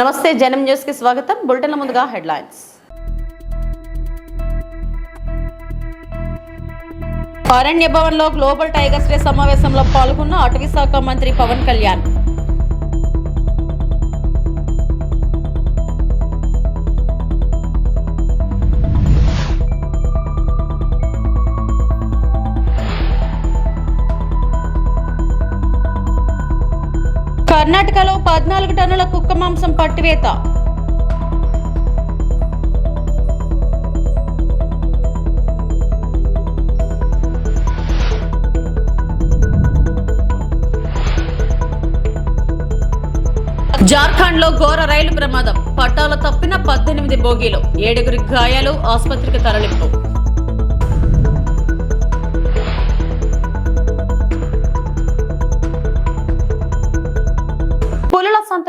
నమస్తే జనం న్యూస్కి స్వాగతం. బులెటిన్ల ముందుగా హెడ్లైన్స్. అరణ్య భవన్లో గ్లోబల్ టైగర్స్ డే సమావేశంలో పాల్గొన్న అటవీ శాఖ మంత్రి పవన్ కళ్యాణ్. కర్ణాటకలో పద్నాలుగు టన్నుల కుక్క మాంసం పట్టివేత. జార్ఖండ్లో ఘోర రైలు ప్రమాదం. పట్టాలు తప్పిన పద్దెనిమిది బోగీలు. ఏడుగురి గాయాలు ఆసుపత్రికి తరలింపు.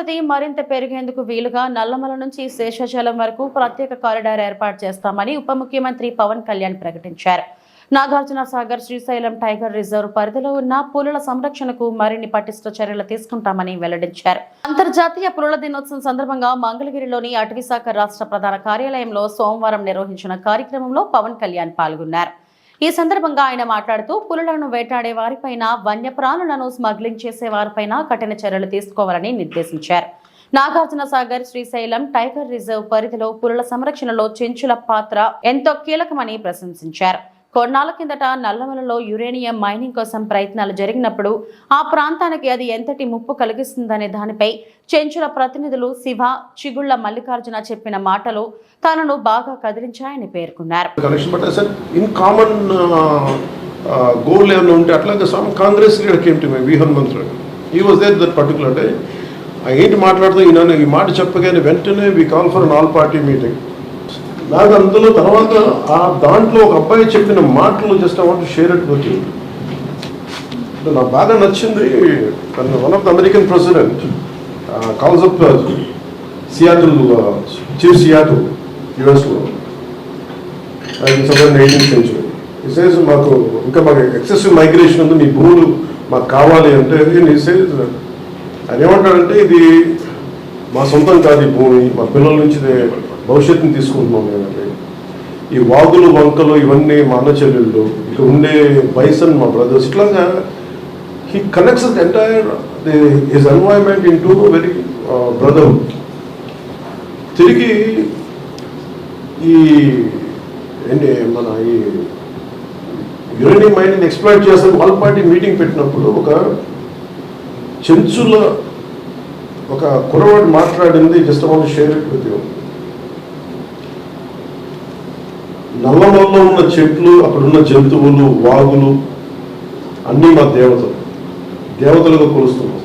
సంతతి మరింత పెరిగేందుకు వీలుగా నల్లమల నుంచి శేషాచలం వరకు ప్రత్యేక కారిడార్ ఏర్పాటు చేస్తామని ఉప ముఖ్యమంత్రి పవన్ కళ్యాణ్ ప్రకటించారు. నాగార్జున సాగర్ శ్రీశైలం టైగర్ రిజర్వ్ పరిధిలో ఉన్న పులుల సంరక్షణకు మరిన్ని పటిష్ట చర్యలు తీసుకుంటామని వెల్లడించారు. అంతర్జాతీయ పులుల దినోత్సవం సందర్భంగా మంగళగిరిలోని అటవీశాఖ రాష్ట్ర ప్రధాన కార్యాలయంలో సోమవారం నిర్వహించిన కార్యక్రమంలో పవన్ కళ్యాణ్ పాల్గొన్నారు. ఈ సందర్భంగా ఆయన మాట్లాడుతూ పులులను వేటాడే వారిపైన వన్యప్రాణులను స్మగ్లింగ్ చేసే వారిపైన కఠిన చర్యలు తీసుకోవాలని నిర్దేశించారు. నాగార్జున సాగర్ శ్రీశైలం టైగర్ రిజర్వ్ పరిధిలో పులుల సంరక్షణలో చెంచుల పాత్ర ఎంతో కీలకమని ప్రశంసించారు. కొన్నాళ్ళ కిందట నల్లమలలో యురేనియం మైనింగ్ కోసం ప్రయత్నాలు జరిగినప్పుడు ఆ ప్రాంతానికి అది ఎంతటి ముప్పు కలిగిస్తుందనే దానిపై చెంచుల ప్రతినిధులు శివ చిగుళ్ళ మల్లికార్జున చెప్పిన మాటలు తనను బాగా కదిలించాయని పేర్కొన్నారు. గోల్ ఏమైనా ఉంటే అట్లాగే some Congress leader my he was there that particular day ఏంటి మాట్లాడుతూ ఈయన ఈ మాట చెప్పగానే వెంటనే we call for an all party meeting నాకు అందులో తర్వాత ఆ దాంట్లో ఒక అబ్బాయి చెప్పిన మాటలు just I want share it with you నాకు బాగా నచ్చింది one of the American president calls up Seattle chief Seattle యుఎస్లో సెవెన్ ఎయిటీన్ సెంచురీ ఇసేజ్ మాకు ఇంకా మాకు ఎక్సెసివ్ మైగ్రేషన్ ఉంది మీ భూములు మాకు కావాలి అంటే ఇసేజ్ ఆయన ఏమంటాడంటే ఇది మా సొంతం కాదు ఈ భూమి మా పిల్లల నుంచి భవిష్యత్తుని తీసుకుంటున్నాం మేమండి ఈ వాగులు వంకలు ఇవన్నీ మా అన్న చెల్లెళ్ళు ఇక్కడ ఉండే బైసన్ మా బ్రదర్స్ ఇట్లాగా he connects entire his environment in to very brother తిరిగి ఈ ఏంటి మన ఈ యురేనియం మైనింగ్ ఎక్స్ప్లాయిట్ చేస్తే వాళ్ళ పార్టీ మీటింగ్ పెట్టినప్పుడు ఒక చెంచుల ఒక కురవాడు మాట్లాడింది జస్ట్ వాళ్ళు షేర్ ఇట్ విత్ యూ నల్లమల్లో ఉన్న చెట్లు అక్కడ ఉన్న జంతువులు వాగులు అన్నీ మా దేవతలు. దేవతలుగా కొలుస్తున్నాం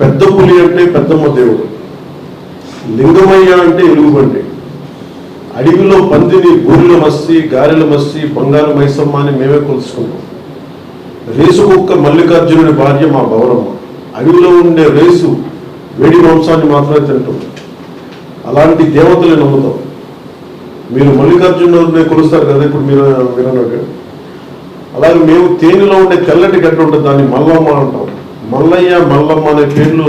పెద్ద పులి అంటే పెద్దమ్మ దేవుడు. లింగమయ్య అంటే ఎలుగుబండి అడవిలో పందిని గోరెల మస్సి గారెల మస్సి బంగారు మైసమ్మ అని మేమే కొలుసుకున్నాం రేసు కుక్క మల్లికార్జునుడి భార్య మా గౌరమ్మ. అడవిలో ఉండే రేసు వేడి మాంసాన్ని మాత్రమే తింటుంది. అలాంటి దేవతలు నమ్ముతాం. మీరు మల్లికార్జునుడిని కొలుస్తారు కదా ఇప్పుడు మీరు వినక అలాగే మేము తేనెలో ఉండే తెల్లటి గడ్డ ఉంటుంది దాన్ని మల్లమ్మ అంటాం. మల్లయ్య మల్లమ్మ అనే పేర్లు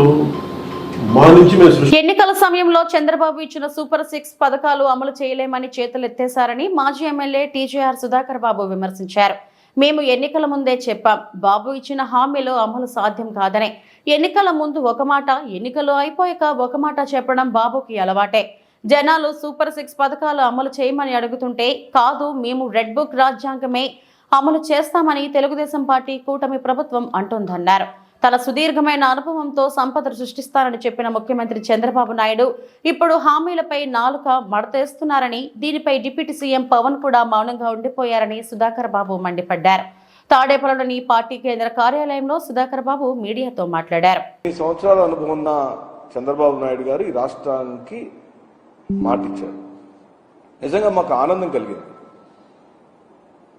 మా నుంచి మేము ఎన్నికల సమయంలో చంద్రబాబు ఇచ్చిన సూపర్ సిక్స్ పథకాలు అమలు చేయలేమని చేతులెత్తేశారని మాజీ ఎమ్మెల్యే టీజేఆర్ సుధాకర్ బాబు విమర్శించారు. మేము ఎన్నికల ముందే చెప్పాం బాబు ఇచ్చిన హామీలు అమలు సాధ్యం కాదని. ఎన్నికల ముందు ఒక మాట ఎన్నికలు అయిపోయాక ఒక మాట చెప్పడం బాబుకి అలవాటే. జనాలు సూపర్ సిక్స్ పథకాలు అమలు చేయమని అడుగుతుంటే కాదు మేము రెడ్ బుక్ రాజ్యాంగమే అమలు చేస్తామని తెలుగుదేశం పార్టీ కూటమి ప్రభుత్వం అంటుందన్నారు. తన సుదీర్ఘమైన అనుభవంతో సంపద సృష్టిస్తారని చెప్పిన ముఖ్యమంత్రి చంద్రబాబు నాయుడు ఇప్పుడు హామీలపై నాలుక మడతేస్తున్నారని దీనిపై డిప్యూటీ సీఎం పవన్ కూడా మౌనంగా ఉండిపోయారని సుధాకర్ బాబు మండిపడ్డారు. తాడేపల్లిలోని పార్టీ కేంద్ర కార్యాలయంలో సుధాకర్ బాబు మీడియాతో మాట్లాడారు. ఈ సంవత్సరాల అనుభవం ఉన్న చంద్రబాబు నాయుడు గారు ఈ రాష్ట్రానికి మాటిచ్చారు. నిజంగా మాకు ఆనందం కలిగింది.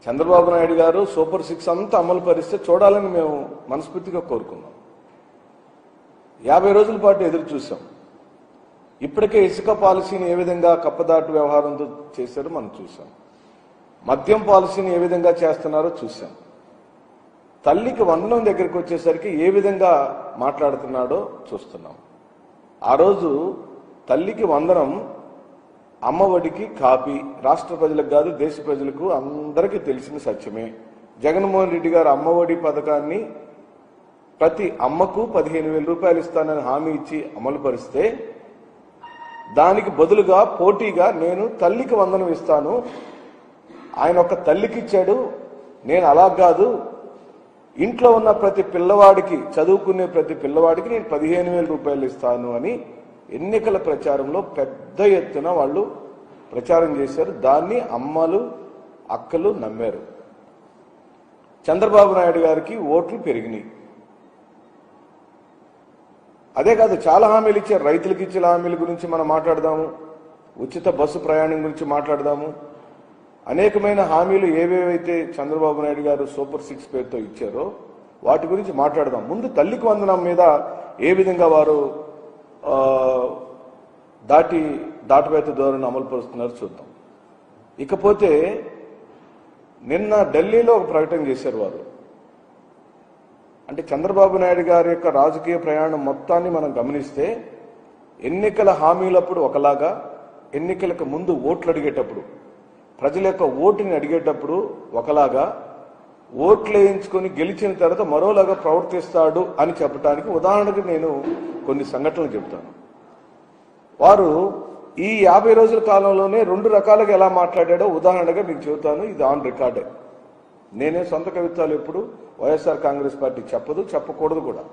చంద్రబాబు నాయుడు గారు సూపర్ సిక్స్ అంతా అమలు పరిస్తే చూడాలని మేము మనస్ఫూర్తిగా కోరుకున్నాం. యాభై రోజుల పాటు ఎదురు చూసాం ఇప్పటికే ఇసుక పాలసీని ఏ విధంగా కప్పదాటు వ్యవహారంతో చేశారో మనం చూసాం మద్యం పాలసీని ఏ విధంగా చేస్తున్నారో చూసాం తల్లికి వందనం దగ్గరికి వచ్చేసరికి ఏ విధంగా మాట్లాడుతున్నాడో చూస్తున్నాం. ఆ రోజు తల్లికి వందనం అమ్మఒడికి కాపీ. రాష్ట్ర ప్రజలకు కాదు దేశ ప్రజలకు అందరికీ తెలిసిన సత్యమే. జగన్మోహన్ రెడ్డి గారు అమ్మఒడి పథకాన్ని ప్రతి అమ్మకు పదిహేను వేల రూపాయలు ఇస్తానని హామీ ఇచ్చి అమలు పరిస్తే దానికి బదులుగా పోటీగా నేను తల్లికి వందనం ఇస్తాను. ఆయన ఒక తల్లికి ఇచ్చాడు. నేను అలా కాదు. ఇంట్లో ఉన్న ప్రతి పిల్లవాడికి చదువుకునే ప్రతి పిల్లవాడికి నేను పదిహేను వేల రూపాయలు ఇస్తాను అని ఎన్నికల ప్రచారంలో పెద్ద ఎత్తున వాళ్ళు ప్రచారం చేశారు. దాన్ని అమ్మలు అక్కలు నమ్మారు. చంద్రబాబు నాయుడు గారికి ఓట్లు పెరిగినాయి. అదే కాదు చాలా హామీలు ఇచ్చారు. రైతులకు ఇచ్చిన హామీల గురించి మనం మాట్లాడదాము. ఉచిత బస్సు ప్రయాణం గురించి మాట్లాడదాము. అనేకమైన హామీలు ఏవేవైతే చంద్రబాబు నాయుడు గారు సూపర్ సిక్స్ పేరుతో ఇచ్చారో వాటి గురించి మాట్లాడదాం. ముందు తల్లికి వందనం మీద ఏ విధంగా వారు దాటి దాటవేత ధోరణి అమలు పరుస్తున్నారు చూద్దాం. ఇకపోతే నిన్న ఢిల్లీలో ఒక ప్రకటన చేశారు వారు. అంటే చంద్రబాబు నాయుడు గారి యొక్క రాజకీయ ప్రయాణం మొత్తాన్ని మనం గమనిస్తే ఎన్నికల హామీలప్పుడు ఒకలాగా ఎన్నికలకు ముందు ఓట్లు అడిగేటప్పుడు ప్రజల యొక్క ఓటుని అడిగేటప్పుడు ఒకలాగా ఓట్లు వేయించుకొని గెలిచిన తర్వాత మరోలాగా ప్రవర్తిస్తాడు అని చెప్పడానికి ఉదాహరణకు నేను కొన్ని సంఘటనలు చెబుతాను. వారు ఈ యాభై రోజుల కాలంలోనే రెండు రకాలుగా ఎలా మాట్లాడాడో ఉదాహరణగా మీకు చెబుతాను. ఇది ఆన్ రికార్డే. నేనే సొంత కవిత్వాలు ఎప్పుడు వైఎస్ఆర్ కాంగ్రెస్ పార్టీ చెప్పదు చెప్పకూడదు కూడా.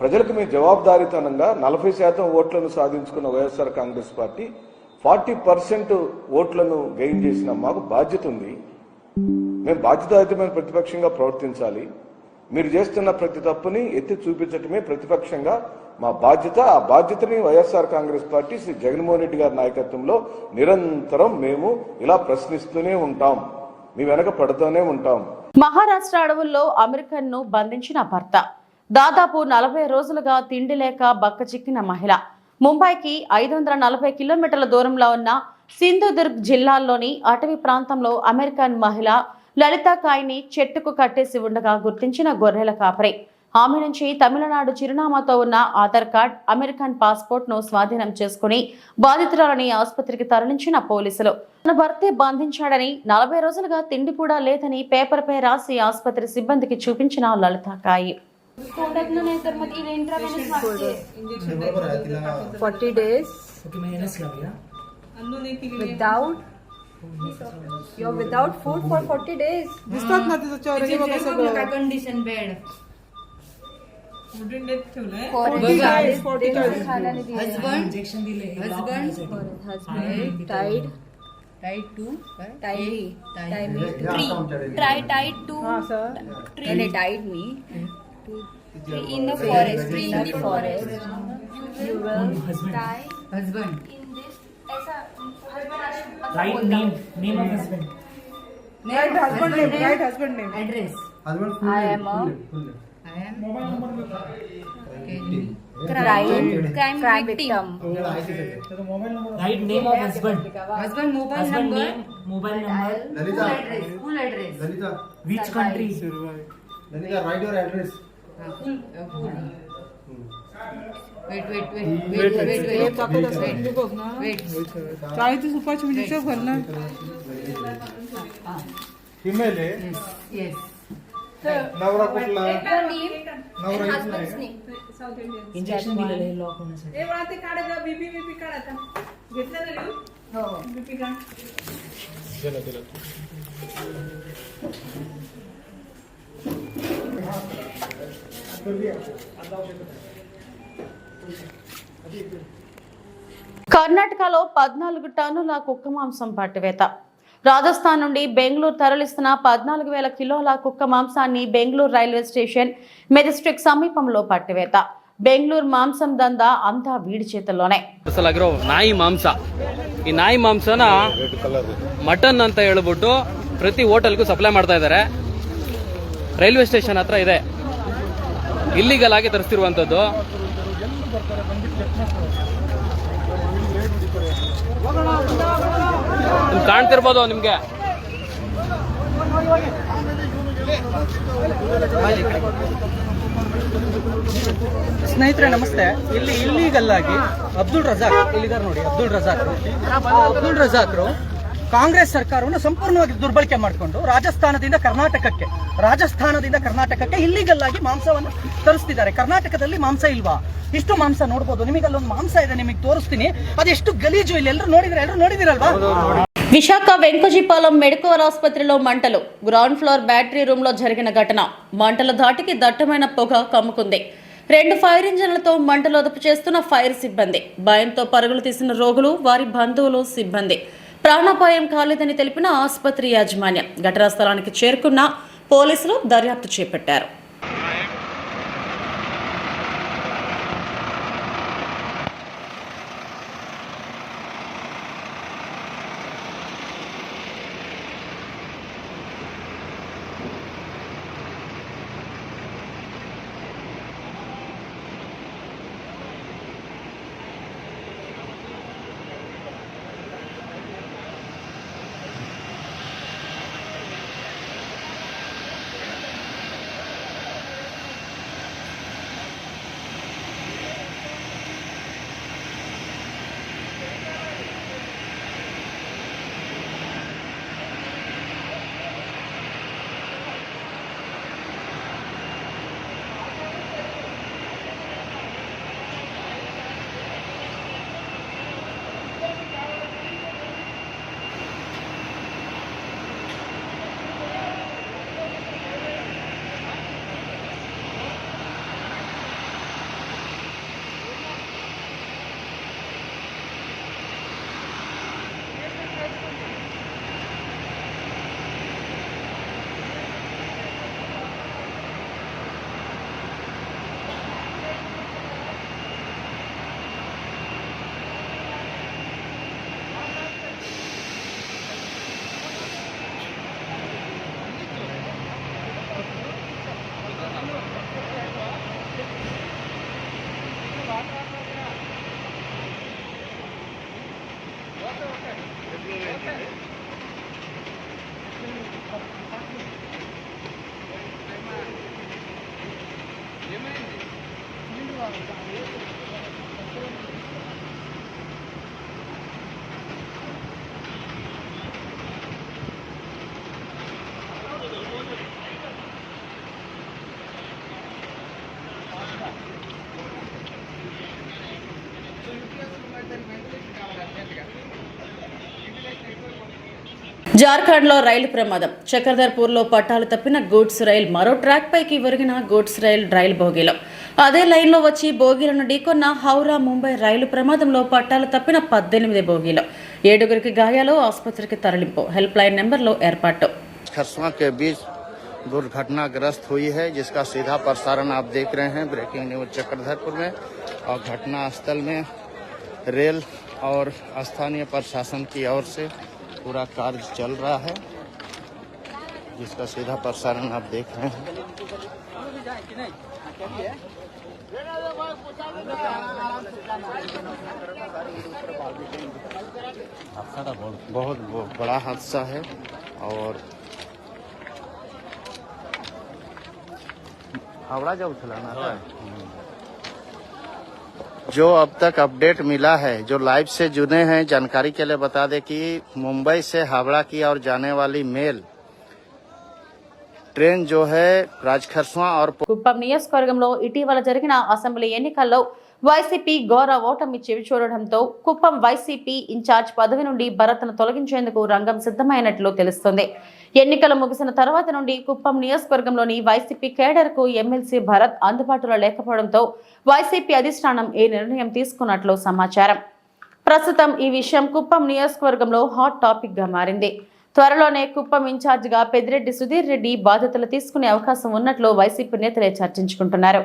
ప్రజలకు మీ జవాబుదారీతనంగా నలభై శాతం ఓట్లను సాధించుకున్న YSR Congress party forty percent ఓట్లను గెయిన్ చేసిన మాకు బాధ్యత ఉంది. మేము బాధ్యతాయుతమైన ప్రతిపక్షంగా ప్రవర్తించాలి. మీరు చేస్తున్న ప్రతి తప్పుని ఎత్తి చూపించటమే ప్రతిపక్షంగా మా బాధ్యత. ఆ బాధ్యతని వైఎస్ఆర్ కాంగ్రెస్ పార్టీ శ్రీ జగన్మోహన్ రెడ్డి గారి నాయకత్వంలో నిరంతరం మేము ఇలా ప్రశ్నిస్తూనే ఉంటాం. మీ వెనక పడుతూనే ఉంటాం. మహారాష్ట్ర అడవుల్లో అమెరికన్ను బంధించిన భర్త. దాదాపు నలభై రోజులుగా తిండి లేక బక్క చిక్కిన మహిళ. ముంబైకి ఐదు వందల నలభై కిలోమీటర్ల దూరంలో ఉన్న సింధుదుర్గ్ జిల్లాలోని అటవీ ప్రాంతంలో అమెరికన్ మహిళ లలితాకాయిని చెట్టుకు కట్టేసి ఉండగా గుర్తించిన గొర్రెల కాపరే. ఆమె నుంచి తమిళనాడు చిరునామాతో ఉన్న ఆధార్ కార్డ్ అమెరికన్ పాస్పోర్ట్ను స్వాధీనం చేసుకుని బాధితురాలని ఆసుపత్రికి తరలించిన పోలీసులు. తన భర్తే బంధించాడని నలభై రోజులుగా తిండి కూడా లేదని పేపర్పై రాసి ఆసుపత్రి సిబ్బందికి చూపించిన లలితాకాయి forty days without you're without food for 40 days दिसतात ना तिचं चेहरा बघा सगळं condition bed Forty days, they don't खाण्याने दिले. हजबंड इंजेक्शन दिले husband Husband tied tight to tie me try tight to हा sir they tied me in the forest in the forest you will die husband write name name of husband write husband name write husband name address am a I am crime crime victim. victim. Write name of husband husband mobile number mobile number Lalita address full address Lalita which country Lalita write your address full wait wait wait wait wait wait टाकत असतात ते बघ ना wait चाळीस रुपयाची injection भरणार female आहे yes नवरा कुठला? इंजेक्शन दिलेलं आहे लॉक होण्यासाठी ते काढा बीपी बीपी काढा घेतलं ना हो. बीपी काढ. కర్ణాటకలో పద్నాలుగు టన్నుల కుక్క మాంసం పట్టివేత రాజస్థాన్ నుండి బెంగళూరు తరలిస్తున్న పద్నాలుగు వేల కిలోల కుక్క మాంసాన్ని బెంగళూరు రైల్వే స్టేషన్ మెజెస్టిక్ సమీపంలో పట్టివేత బెంగళూరు మాంసం దందా అంతా వీడి చేతుల్లోనే ಆಗಿರೋ ನಾಯಿ ಮಾಂಸ ಈ ನಾಯಿ ಮಾಂಸನ ಮಟನ್ ಅಂತ ಹೇಳ್ಬಿಟ್ಟು ಪ್ರತಿ ಹೋಟೆಲ್ಗೂ ಸಪ್ಲೈ ಮಾಡ್ತಾ ಇದ್ದಾರೆ ರೈಲ್ವೆ ಸ್ಟೇಷನ್ ಹತ್ರ ಇದೆ ಇಲ್ಲಿಗಲ್ ಆಗಿ ತರಿಸ್ತಿರುವಂಥದ್ದು ನಿಮ್ಗೆ ಕಾಣ್ತಿರ್ಬೋದು ನಿಮ್ಗೆ. ಸ್ನೇಹಿತರೆ, ನಮಸ್ತೆ. ಇಲ್ಲಿ ಇಲ್ಲಿಗಲ್ಲಾಗಿ ಅಬ್ದುಲ್ ರಜಾಕ್ ಇಲ್ಲಿದ್ದಾರೆ ನೋಡಿ, ಅಬ್ದುಲ್ ರಜಾಕ್ ಅಬ್ದುಲ್ ರಜಾಕ್ರು ಕಾಂಗ್ರೆಸ್ ಸರ್ಕಾರವನ್ನು ಸಂಪೂರ್ಣವಾಗಿ ದುರ್ಬಳಕೆ ಮಾಡಿಕೊಂಡು ರಾಜಸ್ಥಾನದಿಂದ ಕರ್ನಾಟಕಕ್ಕೆ ರಾಜಸ್ಥಾನದಿಂದ ಕರ್ನಾಟಕಕ್ಕೆ ಇಲ್ಲಿಗಲ್ ಆಗಿ ಮಾಂಸವನ್ನು ತರಿಸ್ತಿದ್ದಾರೆ ಕರ್ನಾಟಕದಲ್ಲಿ ಮಾಂಸ ಇಲ್ವಾ ಇಷ್ಟು ಮಾಂಸ ನೋಡ್ಬೋದು ನಿಮಗೆ ಅಲ್ಲೊಂದು ಮಾಂಸ ಇದೆ ನಿಮಗೆ ತೋರಿಸ್ತೀನಿ ಅದೆಷ್ಟು ಗಲೀಜು ಇಲ್ಲಿ ಎಲ್ಲರೂ ನೋಡಿದ್ರೆ ಎಲ್ಲರೂ ನೋಡಿದಿರಲ್ವಾ విశాఖ వెంకజీపాలెం మెడికల్ ఆసుపత్రిలో మంటలు గ్రౌండ్ ఫ్లోర్ బ్యాటరీ రూమ్ లో జరిగిన ఘటన మంటల ధాటికి దట్టమైన పొగ కమ్ముకుంది రెండు ఫైర్ ఇంజన్లతో మంటలు అదుపు చేస్తున్న ఫైర్ సిబ్బంది భయంతో పరుగులు తీసిన రోగులు వారి బంధువులు సిబ్బంది ప్రాణాపాయం కాలేదని తెలిపిన ఆసుపత్రి యాజమాన్యం ఘటనా స్థలానికి చేరుకున్న పోలీసులు దర్యాప్తు చేపట్టారు. జార్ఖండ్లో రైలు ప్రమాదం చక్రధర్పూర్లో పట్టాలు తప్పిన గూడ్స్ రైలు మరో ట్రాక్ పైకి ఒరిగిన గూడ్స్ రైలు రైలు బోగీలో అదే లైన్లో వచ్చి బోగీలను ఢీకొన్న హౌరా ముంబై రైలు ప్రమాదంలో పట్టాలు తప్పిన పద్దెనిమిది బోగీలో ఏడుగురికి గాయాలు ఆసుపత్రికి తరలింపు హెల్ప్ లైన్ నెంబర్లో ఏర్పాటు खरसवा के बीच दुर्घटनाग्रस्त हुई है जिसका सीधा प्रसारण आप देख रहे हैं ब्रेकिंग न्यूज चक्रधरपुर में और घटना स्थल में रेल और स्थानीय प्रशासन की ओर से पूरा कार्य चल रहा है, जिसका सीधा प्रसारण आप देख रहे हैं। बहुत बड़ा हादसा है और हावड़ा जब उछलाना था जो अब तक अपडेट मिला है जो लाइव से जुड़े हैं जानकारी के लिए बता दें कि मुंबई से हावड़ा की ओर जाने वाली मेल ट्रेन जो है राजखरसवा और కుప్పం నియోజకవర్గంలో ఇటీవల జరిగిన అసెంబ్లీ ఎన్నికల్లో వైసీపీ ఘోర ఓటమి చెవిచూడడంతో కుప్పం వైసీపీ ఇన్ఛార్జ్ పదవి నుండి భరత్ను తొలగించేందుకు రంగం సిద్ధమైనట్లు తెలుస్తోంది ఎన్నికలు ముగిసిన తర్వాత నుండి కుప్పం నియోజకవర్గంలోని వైసీపీ కేడర్కు ఎమ్మెల్సీ భరత్ అందుబాటులో లేకపోవడంతో వైసీపీ అధిష్టానం ఈ నిర్ణయం తీసుకున్నట్లు సమాచారం. ప్రస్తుతం ఈ విషయం కుప్పం నియోజకవర్గంలో హాట్ టాపిక్గా మారింది. త్వరలోనే కుప్పం ఇన్ఛార్జిగా పెద్దిరెడ్డి సుధీర్ రెడ్డి బాధ్యతలు తీసుకునే అవకాశం ఉన్నట్లు వైసీపీ నేతలే చర్చించుకుంటున్నారు.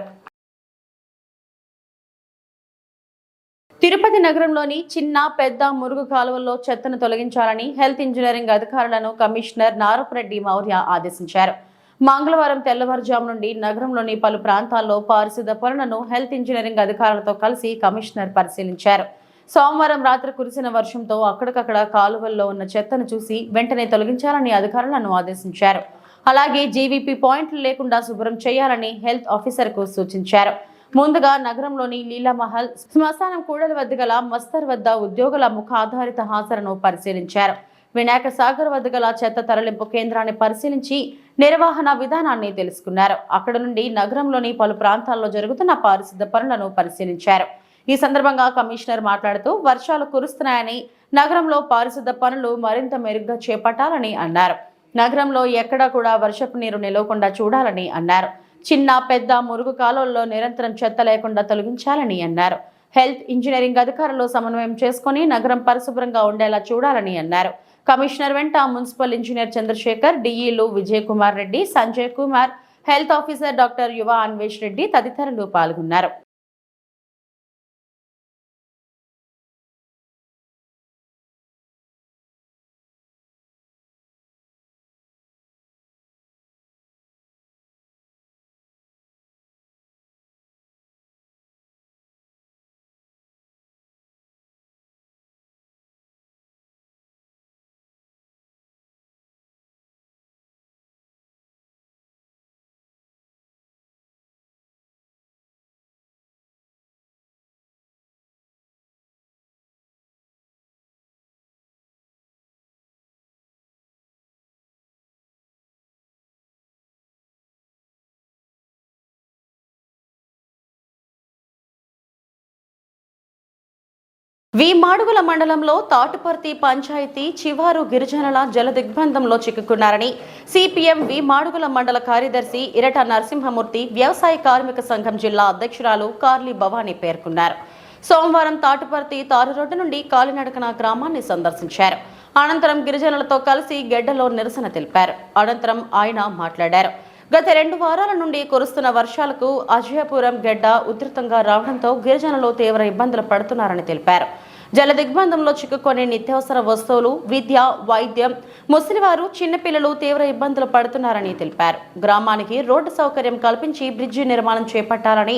తిరుపతి నగరంలోని చిన్న పెద్ద మురుగు కాలువల్లో చెత్తను తొలగించాలని హెల్త్ ఇంజనీరింగ్ అధికారులను కమిషనర్ నారపరెడ్డి మౌర్య ఆదేశించారు. మంగళవారం తెల్లవారుజాము నుండి నగరంలోని పలు ప్రాంతాల్లో పారిశుద్ధ పనులను హెల్త్ ఇంజనీరింగ్ అధికారులతో కలిసి కమిషనర్ పరిశీలించారు. సోమవారం రాత్రి కురిసిన వర్షంతో అక్కడికక్కడ కాలువల్లో ఉన్న చెత్తను చూసి వెంటనే తొలగించాలని అధికారులను ఆదేశించారు. అలాగే జీవీపీ పాయింట్లు లేకుండా శుభ్రం చేయాలని హెల్త్ ఆఫీసర్కు సూచించారు. ముందుగా నగరంలోని లీలామహల్ శ్మశానం కూడలి వద్ద గల మస్తర్ వద్ద ఉద్యోగుల ముఖ ఆధారిత హాజరును పరిశీలించారు. వినాయక సాగర్ వద్ద గల చెత్త తరలింపు కేంద్రాన్ని పరిశీలించి నిర్వహణ విధానాన్ని తెలుసుకున్నారు. అక్కడ నుండి నగరంలోని పలు ప్రాంతాల్లో జరుగుతున్న పారిశుద్ధ పనులను పరిశీలించారు. ఈ సందర్భంగా కమిషనర్ మాట్లాడుతూ వర్షాలు కురుస్తున్నాయని నగరంలో పారిశుద్ధ పనులు మరింత మెరుగ్గా చేపట్టాలని అన్నారు. నగరంలో ఎక్కడా కూడా వర్షపు నీరు నిలవకుండా చూడాలని అన్నారు. చిన్న పెద్ద మురుగు కాలువల్లో నిరంతరం చెత్త లేకుండా తొలగించాలని అన్నారు. హెల్త్ ఇంజనీరింగ్ అధికారులు సమన్వయం చేసుకుని నగరం పరిశుభ్రంగా ఉండేలా చూడాలని అన్నారు. కమిషనర్ వెంట municipal engineer Chandrasekhar డిఈలు Vijay Kumar Reddy Sanjay Kumar health officer doctor Yuva Anvesh Reddy తదితరులు పాల్గొన్నారు. వి మాడుగుల మండలంలో తాటుపర్తి పంచాయతీ చివారు గిరిజనుల జల దిగ్బంధంలో చిక్కుకున్నారని సిపిఎం వి మాడుగుల మండల కార్యదర్శి ఇరట నరసింహమూర్తి వ్యవసాయ కార్మిక సంఘం జిల్లా అధ్యక్షురాలు కార్లీ భవానీ పేర్కొన్నారు. సోమవారం తాటుపర్తి తారు రోడ్డు నుండి కాలినడకన గ్రామాన్ని సందర్శించారు. అనంతరం గిరిజనులతో కలిసి గెడ్డలో నిరసన తెలిపారు. అనంతరం ఆయన మాట్లాడారు. గత రెండు వారాల నుండి కురుస్తున్న వర్షాలకు అజయపురం గెడ్డ ఉధృతంగా రావడంతో గిరిజనులు తీవ్ర ఇబ్బందులు పడుతున్నారని తెలిపారు. జల దిగ్బంధంలో చిక్కుకొని నిత్యావసర వస్తువులు విద్య వైద్యం. ముసలివారు చిన్నపిల్లలు తీవ్ర ఇబ్బందులు పడుతున్నారని తెలిపారు. గ్రామానికి రోడ్డు సౌకర్యం కల్పించి బ్రిడ్జి నిర్మాణం చేపట్టాలని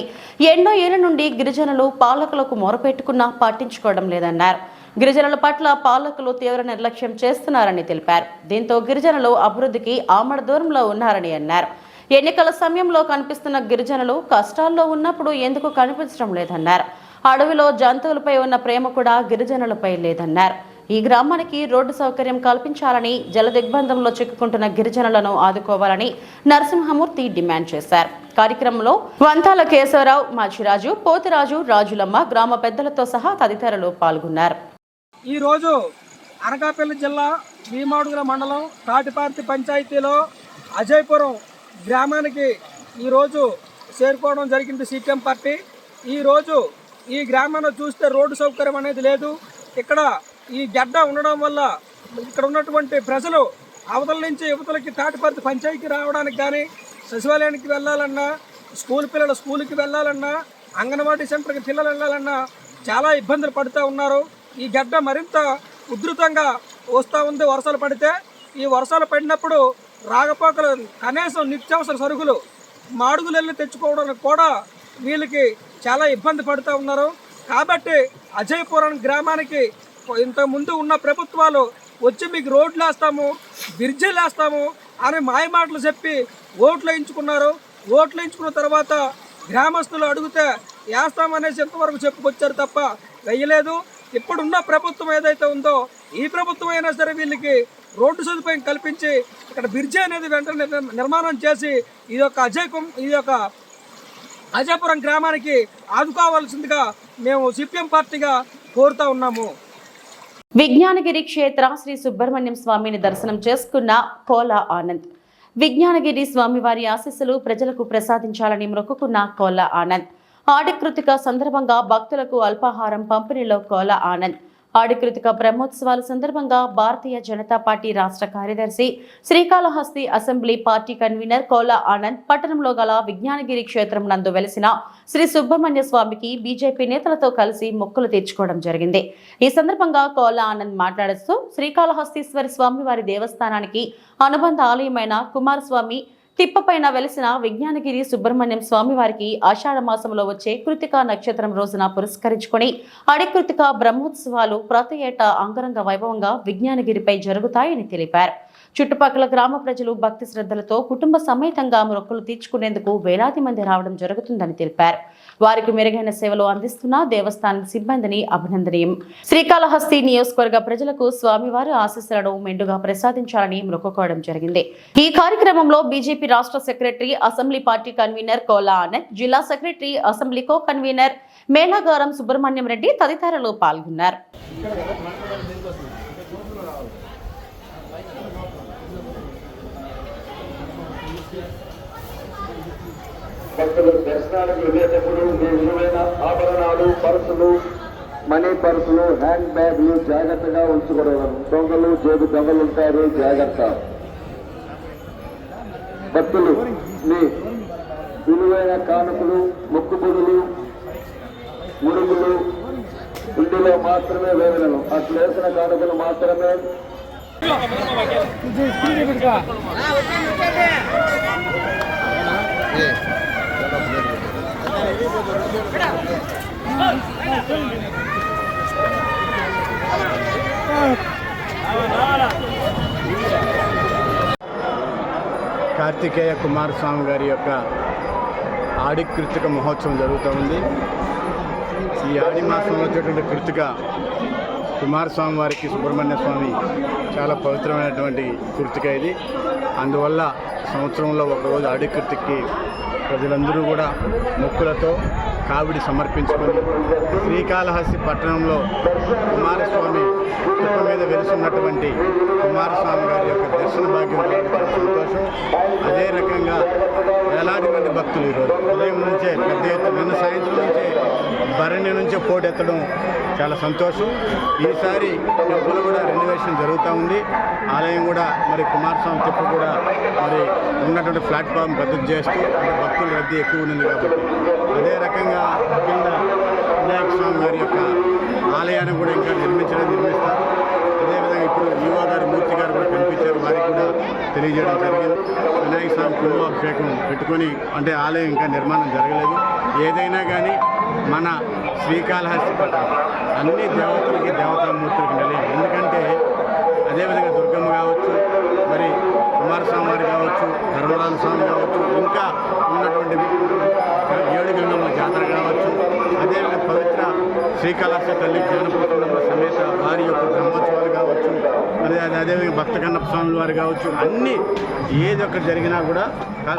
ఎన్నో ఏళ్ళ నుండి గిరిజనులు పాలకులకు మొరపెట్టుకున్నా పట్టించుకోవడం లేదన్నారు. గిరిజనుల పట్ల పాలకులు తీవ్ర నిర్లక్ష్యం చేస్తున్నారని తెలిపారు. దీంతో గిరిజనులు అభివృద్ధికి ఆమడ దూరంలో ఉన్నారని అన్నారు. ఎన్నికల సమయంలో కనిపిస్తున్న గిరిజనులు కష్టాల్లో ఉన్నప్పుడు ఎందుకు కనిపించడం లేదన్నారు. అడవిలో జంతువులపై ఉన్న ప్రేమ కూడా గిరిజనులపై లేదన్నారు. ఈ గ్రామానికి రోడ్డు సౌకర్యం కల్పించాలని జల దిగ్బంధంలో చిక్కుకుంటున్న గిరిజనులను ఆదుకోవాలని నరసింహమూర్తి డిమాండ్ చేశారు. కార్యక్రమంలో వంతాల కేశవరావు మాచిరాజు పోతిరాజు రాజులమ్మ గ్రామ పెద్దలతో సహా తదితరులు పాల్గొన్నారు. ఈరోజు అనకాపల్లి జిల్లా భీమాడుగుల మండలం తాటిపార్తి పంచాయతీలో అజయపురం గ్రామానికి ఈరోజు చేరుకోవడం జరిగింది సీపీఎం పార్టీ. ఈరోజు ఈ గ్రామంలో చూస్తే రోడ్డు సౌకర్యం అనేది లేదు. ఇక్కడ ఈ గడ్డ ఉండడం వల్ల ఇక్కడ ఉన్నటువంటి ప్రజలు అవతల నుంచి యువతలకి తాటిపర్తి పంచాయతీకి రావడానికి కానీ సచివాలయానికి వెళ్ళాలన్నా స్కూల్ పిల్లలు స్కూల్కి వెళ్ళాలన్నా అంగన్వాడీ సెంటర్కి పిల్లలు వెళ్ళాలన్నా చాలా ఇబ్బందులు పడుతూ ఉన్నారు. ఈ గడ్డ మరింత ఉధృతంగా వస్తూ ఉంది వర్షాలు పడితే. ఈ వర్షాలు పడినప్పుడు రాగపోకలు కనీసం నిత్యావసర సరుకులు మాడుగులు వెళ్ళి తెచ్చుకోవడానికి కూడా వీళ్ళకి చాలా ఇబ్బంది పడుతూ ఉన్నారు. కాబట్టి అజయపురం గ్రామానికి ఇంతకుముందు ఉన్న ప్రభుత్వాలు వచ్చి మీకు రోడ్లు వేస్తాము బ్రిడ్జిలు వేస్తాము అని మాయమాటలు చెప్పి ఓట్లు వేయించుకున్నారు. ఓట్లు వేయించుకున్న తర్వాత గ్రామస్తులు అడిగితే వేస్తామనేసి ఎంతవరకు చెప్పుకొచ్చారు తప్ప వెయ్యలేదు ఇప్పుడున్న ప్రభుత్వం ఏదైతే ఉందో ఈ ప్రభుత్వం అయినా సరే వీళ్ళకి రోడ్డు సదుపాయం కల్పించి ఇక్కడ బ్రిడ్జి అనేది వెంటనే నిర్మాణం చేసి ఈ యొక్క అజయ్ కుం ఈ యొక్క అజాపురం గ్రామానికి ఆదుకోవాల్సిందిగా మేము సిపిఎం పార్టీగా కోరుతా ఉన్నాము. విజ్ఞానగిరి క్షేత్ర శ్రీ సుబ్రహ్మణ్యం స్వామిని దర్శనం చేసుకున్న కోల ఆనంద్. విజ్ఞానగిరి స్వామివారి ఆశీస్సులు ప్రజలకు ప్రసాదించాలని మొక్కుకున్న కోల ఆనంద్. ఆడకృతిక సందర్భంగా భక్తులకు అల్పాహారం పంపిణీలో కోల ఆనంద్. ఆడికృతిక బ్రహ్మోత్సవాల సందర్భంగా భారతీయ జనతా పార్టీ రాష్ట్ర కార్యదర్శి Srikalahasti assembly party convener Kola Anand పట్టణంలో గల విజ్ఞానగిరి క్షేత్రం నందు వెలిసిన శ్రీ సుబ్రహ్మణ్య స్వామికి బీజేపీ నేతలతో కలిసి మొక్కులు తీర్చుకోవడం జరిగింది. ఈ సందర్భంగా కోలా ఆనంద్ మాట్లాడుతూ శ్రీకాళహస్తీశ్వరి స్వామి వారి దేవస్థానానికి అనుబంధ ఆలయమైన కుమారస్వామి తిప్పపైన వెలిసిన విజ్ఞానగిరి సుబ్రహ్మణ్యం స్వామి వారికి ఆషాఢ మాసంలో వచ్చే కృతిక నక్షత్రం రోజున పురస్కరించుకొని అడికృతిక బ్రహ్మోత్సవాలు ప్రతి ఏటా అంగరంగ వైభవంగా విజ్ఞానగిరిపై జరుగుతాయని తెలిపారు. చుట్టుపక్కల గ్రామ ప్రజలు భక్తి శ్రద్ధలతో కుటుంబ సమేతంగా మొక్కులు తీర్చుకునేందుకు వేలాది మంది రావడం జరుగుతుందని తెలిపారు. వారికి మెరుగైన సేవలు అందిస్తున్న దేవస్థానం సిబ్బందిని అభినందనీయం. శ్రీకాళహస్తి నియోజకవర్గ ప్రజలకు స్వామివారి ఆశీస్సులను మెండుగా ప్రసాదించాలని మొక్కుకోవడం జరిగింది. ఈ కార్యక్రమంలో బీజేపీ రాష్ట్ర secretary assembly party convener Kola Anand జిల్లా secretary assembly co convener Melagaram Subrahmanyam Reddy తదితరులు పాల్గొన్నారు. దర్శనానికి వెళ్ళేటప్పుడు మీ విలువైన ఆభరణాలు పర్సులు మనీ పర్సులు హ్యాండ్ బ్యాగ్లు జాగ్రత్తగా ఉంచుకోవడం. దొంగలు జేబు దొంగలు ఉంటారు జాగ్రత్త. భక్తులు మీ విలువైన కానుకలు మొక్కుబడులు మురుగులు ఇంటిలో మాత్రమే వేయగలను అట్లా వేసిన కానుకలు మాత్రమే. కార్తికేయ కుమారస్వామి గారి యొక్క ఆడి కృతిక మహోత్సవం జరుగుతూ ఉంది. ఈ ఆడి మాసంలో వచ్చేటువంటి కృతిక కుమారస్వామి వారికి సుబ్రహ్మణ్య స్వామి చాలా పవిత్రమైనటువంటి కృతిక ఇది. అందువల్ల సంవత్సరంలో ఒకరోజు ఆడి కృతికి ప్రజలందరూ కూడా మొక్కులతో కావిడి సమర్పించుకొని శ్రీకాళహస్తి పట్టణంలో కుమారస్వామి కుటుంబం మీద వెలుసున్నటువంటి కుమారస్వామి గారి యొక్క దర్శన భాగ్యం సంతోషం. అదే రకంగా వేలాది మంది భక్తులు ఈరోజు ఉదయం నుంచే పెద్ద ఎత్తున నిన్న సాయంత్రం నుంచే భరణి నుంచే పోటెత్తడం చాలా సంతోషం. ఈసారి డబ్బులు కూడా రెన్యువేషన్ జరుగుతూ ఉంది. ఆలయం కూడా మరి కుమారస్వామి తిప్పు కూడా మరి ఉన్నటువంటి ప్లాట్ఫామ్ రద్దు చేస్తూ అంటే భక్తుల రద్దీ ఎక్కువ ఉంది కాబట్టి. అదే రకంగా కింద వినాయక స్వామి గారి యొక్క ఆలయాన్ని కూడా ఇంకా నిర్మించడం నిర్మిస్తారు. అదేవిధంగా ఇప్పుడు యువ గారి మూర్తి గారు కూడా కనిపించారు. వారికి కూడా తెలియజేయడం జరిగింది. వినాయక స్వామి కుంభాభిషేకం పెట్టుకొని అంటే ఆలయం ఇంకా నిర్మాణం జరగలేదు. ఏదైనా కానీ మన శ్రీకాళహస్తి పట్టణం. అన్ని దేవతలకి దేవతామూర్తులకి నిలయం ఎందుకంటే అదేవిధంగా దుర్గమ్మ కావచ్చు మరి కుమారస్వామి వారు కావచ్చు ధర్మరాజ స్వామి కావచ్చు ఇంకా ఉన్నటువంటి ఏడు గంగమ్మ జాతర కావచ్చు. అదేవిధంగా పవిత్ర శ్రీకాళహస్తి తల్లి జ్ఞానపుత్రమ్మ సమేత వారి యొక్క బ్రహ్మోత్సవాలు కావచ్చు అదే అదే అదేవిధంగా భక్త కన్నప్ప స్వామి వారు కావచ్చు అన్నీ ఏది ఒక్కటి జరిగినా కూడా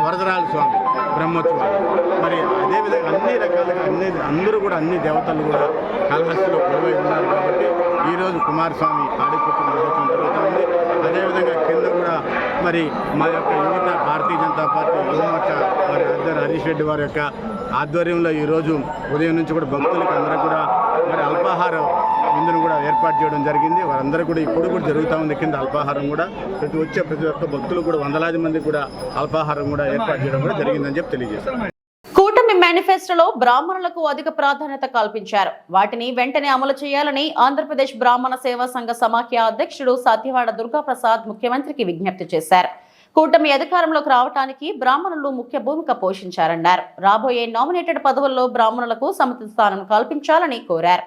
వరదరాజ స్వామి. బ్రహ్మోత్సవాలు మరి అదేవిధంగా అన్ని రకాలుగా అన్ని అందరూ కూడా అన్ని దేవతలు కూడా కాళహస్తిలో కొలువై ఉన్నారు కాబట్టి ఈరోజు కుమారస్వామి ఆడిపోతున్న మహోత్సవం జరుగుతుంది. అదేవిధంగా కింద కూడా మరి మా యొక్క యువత భారతీయ జనతా పార్టీ యువమోర్చ వారి అధ్యక్షుడు హరీష్ రెడ్డి వారి యొక్క ఆధ్వర్యంలో ఈరోజు ఉదయం నుంచి కూడా భక్తులకు అందరూ కూడా మరి అల్పాహారం విందును కూడా ఏర్పాటు చేయడం జరిగింది. వారందరూ కూడా ఇప్పుడు కూడా జరుగుతూ ఉంది. కింద అల్పాహారం కూడా ప్రతి వచ్చే ప్రతి ఒక్క భక్తులు కూడా వందలాది మంది కూడా అల్పాహారం కూడా ఏర్పాటు చేయడం కూడా జరిగిందని చెప్పి తెలియజేస్తాం కూటమి మేనిఫెస్టోలో బ్రాహ్మణులకు అధిక ప్రాధాన్యత కల్పించారు. వాటిని వెంటనే అమలు చేయాలని ఆంధ్రప్రదేశ్ బ్రాహ్మణ సేవా సంఘ సమాఖ్య అధ్యక్షుడు సత్యవాడ దుర్గాప్రసాద్ ముఖ్యమంత్రికి విజ్ఞప్తి చేశారు. కూటమి అధికారంలోకి రావడానికి బ్రాహ్మణులు ముఖ్య భూమిక పోషించారన్నారు. రాబోయే నామినేటెడ్ పదవుల్లో బ్రాహ్మణులకు సముచిత స్థానం కల్పించాలని కోరారు.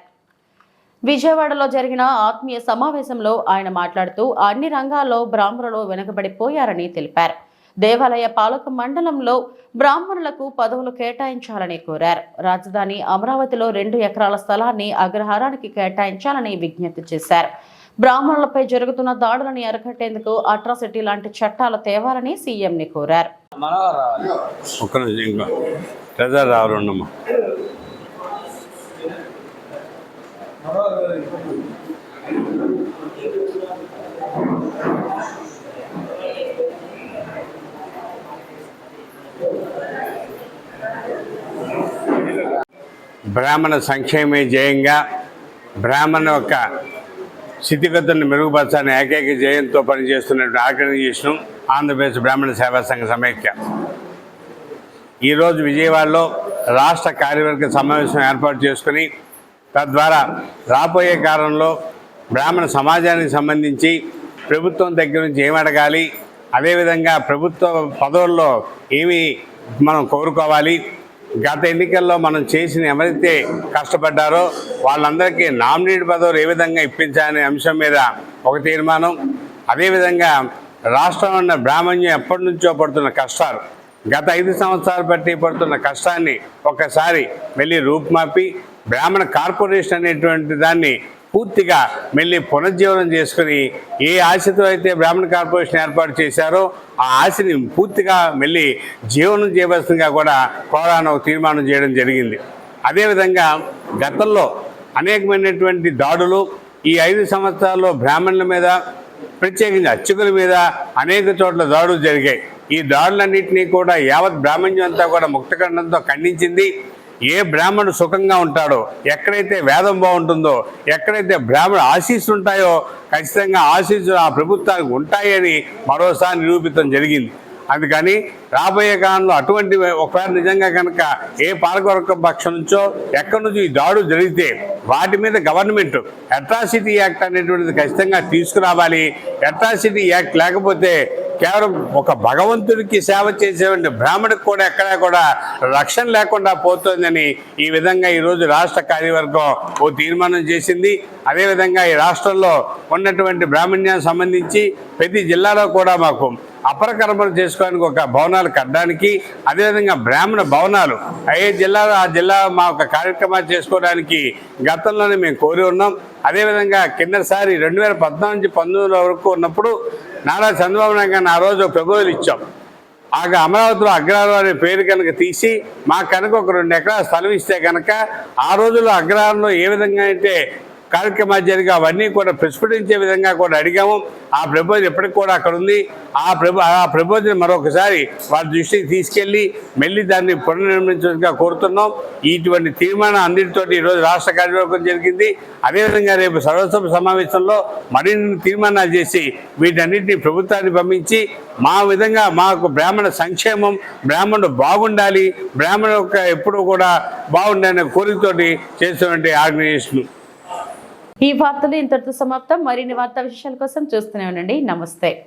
విజయవాడలో జరిగిన ఆత్మీయ సమావేశంలో ఆయన మాట్లాడుతూ అన్ని రంగాల్లో బ్రాహ్మణులు వెనుకబడిపోయారని తెలిపారు. దేవాలయ పాలక మండలంలో బ్రాహ్మణులకు పదవులు కేటాయించాలని కోరారు. రాజధాని అమరావతిలో రెండు ఎకరాల స్థలాన్ని అగ్రహారానికి కేటాయించాలని విజ్ఞప్తి చేశారు. బ్రాహ్మణులపై జరుగుతున్న దాడులని అరికట్టేందుకు అట్రాసిటీ లాంటి చట్టాలు తేవాలని సీఎంని కోరారు ఒక్క నిమిషం ఇంకా ట్రెజర్ రావాలన్నమ్మా బ్రాహ్మణ సంక్షేమే జయంగా బ్రాహ్మణ యొక్క స్థితిగతులను మెరుగుపరచాలని ఏకైక జయంతో పనిచేస్తున్నటువంటి ఆర్గనైజేషన్ ఆంధ్రప్రదేశ్ బ్రాహ్మణ సేవా సంఘ సమైక్య. ఈరోజు విజయవాడలో రాష్ట్ర కార్యవర్గ సమావేశం ఏర్పాటు చేసుకుని తద్వారా రాబోయే కాలంలో బ్రాహ్మణ సమాజానికి సంబంధించి ప్రభుత్వం దగ్గర నుంచి ఏమి అడగాలి? అదేవిధంగా ప్రభుత్వ పదవుల్లో ఏమి మనం కోరుకోవాలి? గత ఎన్నికల్లో మనం చేసిన ఎవరైతే కష్టపడ్డారో వాళ్ళందరికీ నామినేట్ పదవులు ఏ విధంగా ఇప్పించాలనే అంశం మీద ఒక తీర్మానం. అదేవిధంగా రాష్ట్రం ఉన్న బ్రాహ్మణ్యం ఎప్పటి నుంచో పడుతున్న కష్టాలు గత ఐదు సంవత్సరాలు బట్టి పడుతున్న కష్టాన్ని ఒక్కసారి మళ్ళీ రూపుమాపి బ్రాహ్మణ కార్పొరేషన్ అనేటువంటి దాన్ని పూర్తిగా మళ్ళీ పునర్జీవనం చేసుకుని ఏ ఆశతో అయితే బ్రాహ్మణ కార్పొరేషన్ ఏర్పాటు చేశారో ఆ ఆశని పూర్తిగా మళ్ళీ జీవనం చేయవలసిందిగా కూడా కోరాను తీర్మానం చేయడం జరిగింది. అదేవిధంగా గతంలో అనేకమైనటువంటి దాడులు ఈ ఐదు సంవత్సరాల్లో బ్రాహ్మణుల మీద ప్రత్యేకించి అర్చకుల మీద అనేక చోట్ల దాడులు జరిగాయి. ఈ దాడులన్నింటినీ కూడా యావత్ బ్రాహ్మణ్యం అంతా కూడా ముక్తఖండంతో ఖండించింది. ఏ బ్రాహ్మణుడు సుఖంగా ఉంటాడో ఎక్కడైతే వేదం బాగుంటుందో ఎక్కడైతే బ్రాహ్మణ ఆశీస్సులు ఉంటాయో ఖచ్చితంగా ఆశీస్సులు ఆ ప్రభుత్వానికి ఉంటాయని మరోసారి నిరూపితం జరిగింది. అందుకని రాబోయే కాలంలో అటువంటి ఒకవేళ నిజంగా కనుక ఏ పాలకవర్గ పక్షం నుంచో ఎక్కడి నుంచి ఈ దాడులు జరిగితే వాటి మీద గవర్నమెంట్ అట్రాసిటీ యాక్ట్ అనేటువంటిది ఖచ్చితంగా తీసుకురావాలి. అట్రాసిటీ యాక్ట్ లేకపోతే కేవలం ఒక భగవంతుడికి సేవ చేసేవంటి బ్రాహ్మణుడికి కూడా ఎక్కడా కూడా రక్షణ లేకుండా పోతుందని ఈ విధంగా ఈరోజు రాష్ట్ర కార్యవర్గం ఓ తీర్మానం చేసింది. అదేవిధంగా ఈ రాష్ట్రంలో ఉన్నటువంటి బ్రాహ్మణ్యానికి సంబంధించి ప్రతి జిల్లాలో కూడా మాకు అపరకర్మలు చేసుకోవడానికి ఒక భవనాలు కట్టడానికి అదేవిధంగా బ్రాహ్మణ భవనాలు. ఏ జిల్లాలో ఆ జిల్లా మా ఒక కార్యక్రమాలు చేసుకోవడానికి గతంలోనే మేము కోరి ఉన్నాం. అదేవిధంగా కిందసారి రెండు వేల పద్నాలుగు నుంచి పంతొమ్మిది వరకు ఉన్నప్పుడు నారా చంద్రబాబు నాయుడు గారిని ఆ రోజు ప్రపోజల్ ఇచ్చాం. ఆ అమరావతిలో అగ్రహారం అనే పేరు కనుక తీసి మాకు కనుక ఒక రెండు ఎకరాల స్థలం ఇస్తే కనుక ఆ రోజుల్లో అగ్రహారంలో ఏ విధంగా అయితే కార్యక్రమాలు జరిగి అవన్నీ కూడా ప్రస్ఫుటించే విధంగా కూడా అడిగాము. ఆ ప్రపోజల్ ఎప్పటికి కూడా అక్కడ ఉంది. ఆ ప్రభు ఆ ప్రపోజల్ మరొకసారి వారి దృష్టికి తీసుకెళ్ళి మళ్ళీ దాన్ని పునర్నిర్మించగా కోరుతున్నాం. ఇటువంటి తీర్మానం అన్నిటితోటి ఈరోజు రాష్ట్ర కార్యవర్గం జరిగింది. అదేవిధంగా రేపు సర్వసభ సమావేశంలో మరిన్ని తీర్మానాలు చేసి వీటన్నిటిని ప్రభుత్వాన్ని పంపించి మా విధంగా మాకు బ్రాహ్మణ సంక్షేమం బ్రాహ్మణుడు బాగుండాలి బ్రాహ్మణ యొక్క ఎప్పుడు కూడా బాగుండాలనే కోరికతోటి చేస్తున్నటువంటి ఆర్గనైజేషన్. ఈ వార్తలు ఇంతటితో సమాప్తం. మరిన్ని వార్తా విశేషాల కోసం చూస్తూనే ఉండండి. నమస్తే.